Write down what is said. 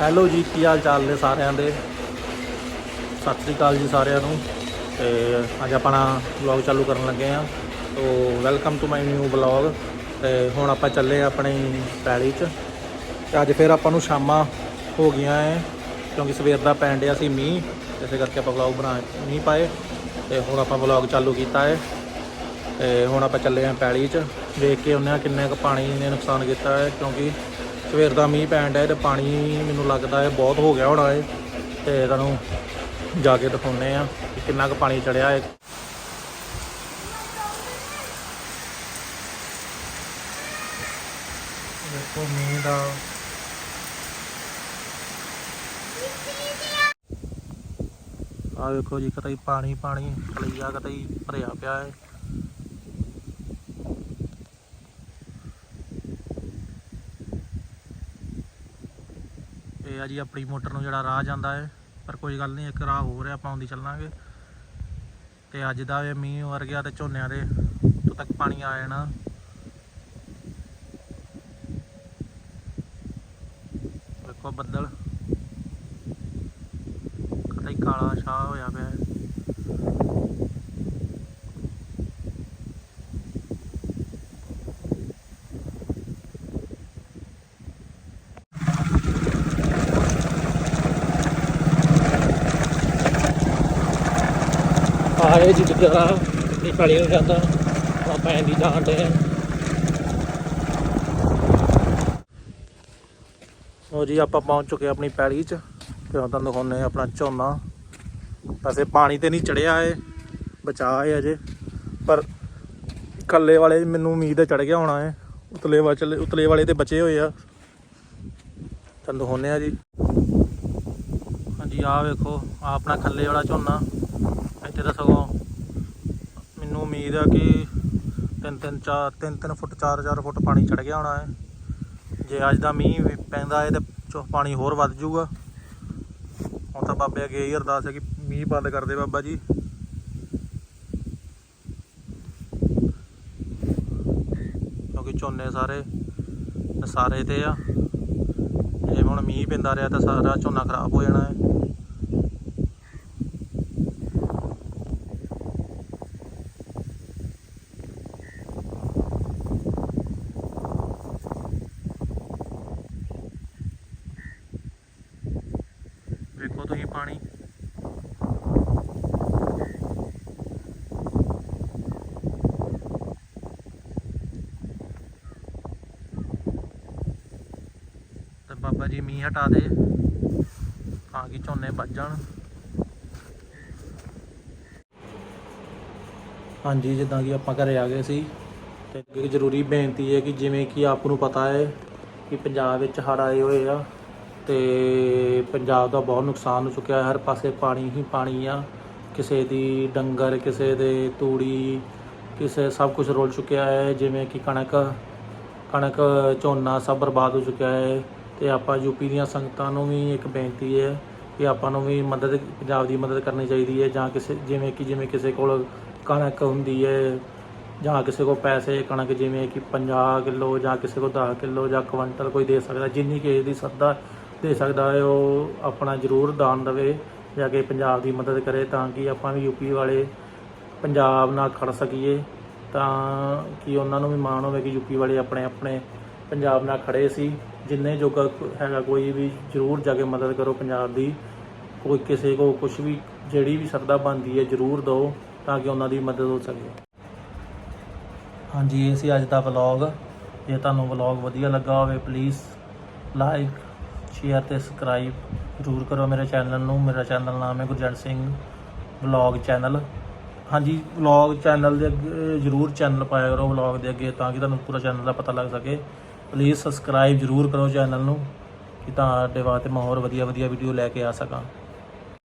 Hello ਜੀ, ਕੀ ਹਾਲ ਚਾਲ ਨੇ ਸਾਰਿਆਂ ਦੇ? ਸਤਿ ਸ੍ਰੀ ਅਕਾਲ ਜੀ ਸਾਰਿਆਂ ਨੂੰ। ਤੇ ਅੱਜ ਆਪਣਾ ਵਲੌਗ ਚਾਲੂ ਕਰਨ ਲੱਗੇ ਆ ਤੋ welcome to my new vlog ਤੇ ਹੁਣ ਆਪਾਂ ਚੱਲੇ ਆ ਆਪਣੀ ਪੈਲੀ 'ਚ। ਤੇ ਅੱਜ ਫਿਰ ਆਪਾਂ ਨੂੰ ਸ਼ਾਮਾਂ ਹੋ ਗਈਆਂ ਐ, ਕਿਉਂਕਿ ਸਵੇਰ ਦਾ ਪੈਣ ਡਿਆ ਸੀ ਮੀਂਹ। ਇਸੇ ਕਰਕੇ ਆਪਾਂ ਵਲੌਗ ਬਣਾ ਨਹੀਂ ਪਾਏ। ਤੇ ਹੁਣ ਆਪਾਂ ਵਲੌਗ ਚਾਲੂ ਕੀਤਾ ਹੈ ਤੇ ਹੁਣ ਆਪਾਂ ਚੱਲੇ ਆਂ ਪੈਲੀ 'ਚ। ਵੇਖ ਕੇ ਉਹਨੇ ਕਿੰਨੇ ਕੁ ਪਾਣੀ ਨੇ ਨੁਕਸਾਨ ਕੀਤਾ ਹੈ ਕਿਉਂਕਿ ਸਵੇਰ ਦਾ ਮੀਂਹ ਪੈਣ ਡਿਆ ਤੇ ਪਾਣੀ ਮੈਨੂੰ ਲੱਗਦਾ ਹੈ ਬਹੁਤ ਹੋ ਗਿਆ ਹੋਣਾ ਹੈ ਤੇ ਤੁਹਾਨੂੰ ਜਾ ਕੇ ਦਿਖਾਉਨੇ ਆ ਕਿੰਨਾ ਕੁ ਪਾਣੀ ਚੜਿਆ ਹੈ ਦੇਖੋ ਮੀਂਹ ਦਾ। ਆ ਵੇਖੋ ਜੀ ਕਤਈ ਪਾਣੀ ਪਾਣੀ ਕਲਈਆ ਕਤਈ ਭਰਿਆ ਪਿਆ ਹੈ ਇਹ ਆ ਜੀ ਆਪਣੀ ਮੋਟਰ ਨੂੰ ਜਿਹੜਾ ਰਾਹ ਜਾਂਦਾ ਹੈ, ਪਰ ਕੋਈ ਗੱਲ ਨਹੀਂ, ਇੱਕ ਰਾਹ ਹੋਰ ਰਿਹਾ ਆਪਾਂ ਉਹਦੀ ਚੱਲਾਂਗੇ। ਤੇ ਅੱਜ ਦਾ ਇਹ ਮੀਂਹ ਵਰ ਗਿਆ ਤੇ ਝੋਨਿਆਂ ਦੇ ਤੋਂ ਤੱਕ ਪਾਣੀ ਆ ਜਾਣਾ। ਵੇਖੋ ਬੱਦਲ। ਕਦੇ ਕਾਲਾ ਛਾਹ ਹੋਇਆ ਪਿਆ। ਆਏ ਜੀ ਜਰਾ ਇਹ ਕਾਲੀ ਹੋ ਜਾਂਦਾ। ਆਪਾਂ ਐਂਦੀ ਜਾਣਦੇ ਆ। ਉਹ ਜੀ, ਆਪਾਂ ਪਹੁੰਚ ਚੁੱਕੇ ਆਪਣੀ ਪੈਲੀ 'ਚ। ਤੇ ਹੁਣ ਤੁਹਾਨੂੰ ਦਿਖਾਉਂਦੇ ਆ ਆਪਣਾ ਝੋਨਾ। ਵੈਸੇ ਪਾਣੀ ਤੇ ਨਹੀਂ ਚੜਿਆ ਏ ਬਚਾ ਏ ਅਜੇ। ਪਰ ਕੱਲੇ ਵਾਲੇ ਮੈਨੂੰ ਉਮੀਦ ਹੈ ਚੜ ਗਿਆ ਹੋਣਾ ਏ ਉਤਲੇ ਵਾਲੇ ਉਤਲੇ ਵਾਲੇ ਤੇ ਬਚੇ ਹੋਏ ਆ। ਤੁਹਾਨੂੰ ਦਿਖਾਉਂਦੇ ਆ ਜੀ। ਹਾਂਜੀ, ਆਹ ਵੇਖੋ ਆ ਆਪਣਾ ਖੱਲੇ ਵਾਲਾ ਝੋਨਾ। ਇੱਥੇ ਤਾਂ ਸਗੋਂ ਮੈਨੂੰ ਉਮੀਦ ਆ ਕਿ ਤਿੰਨ ਤਿੰਨ ਚਾਰ ਤਿੰਨ ਤਿੰਨ ਫੁੱਟ ਚਾਰ ਚਾਰ ਫੁੱਟ ਪਾਣੀ ਚੜ ਗਿਆ ਹੋਣਾ ਹੈ। ਜੇ ਅੱਜ ਦਾ ਮੀਂਹ ਵੀ ਪੈਂਦਾ ਹੈ ਤੇ ਚੋ ਪਾਣੀ ਹੋਰ ਵੱਧ ਜਾਊਗਾ। ਹੁਣ ਤਾਂ ਬਾਬੇ ਅੱਗੇ ਇਹ ਅਰਦਾਸ ਹੈ ਕਿ ਮੀਂਹ ਬੰਦ ਕਰ ਦੇ ਬਾਬਾ ਜੀ। ਕਿਉਂਕਿ ਝੋਨੇ ਸਾਰੇ ਸਾਰੇ ਤੇ ਆ। ਜੇ ਹੁਣ ਮੀਂਹ ਪੈਂਦਾ ਰਿਹਾ ਤਾਂ ਸਾਰਾ ਝੋਨਾ ਖਰਾਬ ਹੋ ਜਾਣਾ ਹੈ ਵੇਖੋ ਤੁਸੀਂ ਪਾਣੀ। ਤੇ ਬਾਬਾ ਜੀ ਮੀਂਹ ਹਟਾ ਦੇ, ਤਾਂ ਕਿ ਝੋਨੇ ਵੱਜ ਜਾਣ। ਹਾਂਜੀ, ਜਿੱਦਾਂ ਕਿ ਆਪਾਂ ਘਰੇ ਆ ਗਏ ਸੀ, ਤੇ ਜ਼ਰੂਰੀ ਬੇਨਤੀ ਹੈ ਕਿ ਜਿਵੇਂ ਕਿ ਆਪ ਨੂੰ ਪਤਾ ਹੈ ਕਿ ਪੰਜਾਬ ਵਿੱਚ ਹੜ੍ਹ ਆਏ ਹੋਏ ਆ ਤੇ ਪੰਜਾਬ ਦਾ ਬਹੁਤ ਨੁਕਸਾਨ ਹੋ ਚੁੱਕਿਆ ਹੈ। ਹਰ ਪਾਸੇ ਪਾਣੀ ਹੀ ਪਾਣੀ ਆ। ਕਿਸੇ ਦੀ ਡੰਗਰ, ਕਿਸੇ ਦੇ ਤੂੜੀ, ਕਿਸੇ ਸਭ ਕੁਝ ਰੁਲ ਚੁੱਕਿਆ ਹੈ। ਜਿਵੇਂ ਕਿ ਕਣਕ ਕਣਕ ਝੋਨਾ ਸਭ ਬਰਬਾਦ ਹੋ ਚੁੱਕਿਆ ਹੈ ਤੇ ਆਪਾਂ ਯੂਪੀ ਦੀਆਂ ਸੰਗਤਾਂ ਨੂੰ ਵੀ ਇੱਕ ਬੇਨਤੀ ਹੈ ਕਿ ਆਪਾਂ ਨੂੰ ਵੀ ਮਦਦ, ਪੰਜਾਬ ਦੀ ਮਦਦ ਕਰਨੀ ਚਾਹੀਦੀ ਹੈ। ਜਾਂ ਕਿਸੇ, ਜਿਵੇਂ ਕਿ, ਜਿਵੇਂ ਕਿਸੇ ਕੋਲ ਕਣਕ ਹੁੰਦੀ ਹੈ, ਜਾਂ ਕਿਸੇ ਕੋਲ ਪੈਸੇ ਕਣਕ, ਜਿਵੇਂ ਕਿ 50 ਕਿਲੋ ਜਾਂ ਕਿਸੇ ਕੋਲ 10 ਕਿਲੋ ਜਾਂ ਕੁਇੰਟਲ ਕੋਈ ਦੇ ਸਕਦਾ। ਜਿੰਨੀ ਕਿਸੇ ਦੀ ਸਰਦਾ ਦੇ ਸਕਦਾ ਹੈ, ਉਹ ਆਪਣਾ ਜ਼ਰੂਰ ਦਾਨ ਦੇਵੇ ਜਾ ਕੇ ਪੰਜਾਬ ਦੀ ਮਦਦ ਕਰੇ ਤਾਂ ਕਿ ਆਪਾਂ ਵੀ ਯੂਪੀ ਵਾਲੇ ਪੰਜਾਬ ਨਾਲ ਖੜ ਸਕੀਏ। ਤਾਂ ਕਿ ਉਹਨਾਂ ਨੂੰ ਵੀ ਮਾਣ ਹੋਵੇ ਕਿ ਯੂਪੀ ਵਾਲੇ ਆਪਣੇ ਆਪਣੇ ਪੰਜਾਬ ਨਾਲ ਖੜੇ ਸੀ। ਜਿੰਨੇ ਜੋਗਾ ਹੈਗਾ ਕੋਈ ਵੀ ਜ਼ਰੂਰ ਜਾ ਕੇ ਮਦਦ ਕਰੋ ਪੰਜਾਬ ਦੀ। ਕੋਈ ਕਿਸੇ ਕੋ ਕੁਝ ਵੀ, ਜਿਹੜੀ ਵੀ ਸਰਦਾ ਬਣਦੀ ਹੈ ਜ਼ਰੂਰ ਦਿਓ ਤਾਂ ਕਿ ਉਹਨਾਂ ਦੀ ਮਦਦ ਹੋ ਸਕੇ। ਹਾਂਜੀ, ਇਹ ਸੀ ਅੱਜ ਦਾ ਵਲੌਗ ਜੇ ਤੁਹਾਨੂੰ ਵਲੌਗ ਵਧੀਆ ਲੱਗਾ ਹੋਵੇ ਪਲੀਜ਼ ਲਾਈਕ ਸ਼ੇਅਰ ਤੇ ਸਬਸਕ੍ਰਾਈਬ ਜ਼ਰੂਰ ਕਰੋ ਮੇਰੇ ਚੈਨਲ ਨੂੰ। ਮੇਰਾ ਚੈਨਲ ਨਾਮ ਹੈ ਗੁਰਜੰਟ ਸਿੰਘ ਵਲੌਗ ਚੈਨਲ ਹਾਂਜੀ ਵਲੌਗ ਚੈਨਲ ਦੇ ਅੱਗੇ, ਜ਼ਰੂਰ ਚੈਨਲ ਪਾਇਆ ਕਰੋ ਵਲੌਗ ਦੇ ਅੱਗੇ ਤਾਂ ਕਿ ਤੁਹਾਨੂੰ ਪੂਰਾ ਚੈਨਲ ਦਾ ਪਤਾ ਲੱਗ ਸਕੇ। ਪਲੀਜ਼ ਸਬਸਕ੍ਰਾਈਬ ਜ਼ਰੂਰ ਕਰੋ ਚੈਨਲ ਨੂੰ ਕਿ ਤੁਹਾਡੇ ਵਾਸਤੇ ਮੈਂ ਹੋਰ ਵਧੀਆ ਵਧੀਆ ਵੀਡੀਓ ਲੈ ਕੇ ਆ ਸਕਾਂ।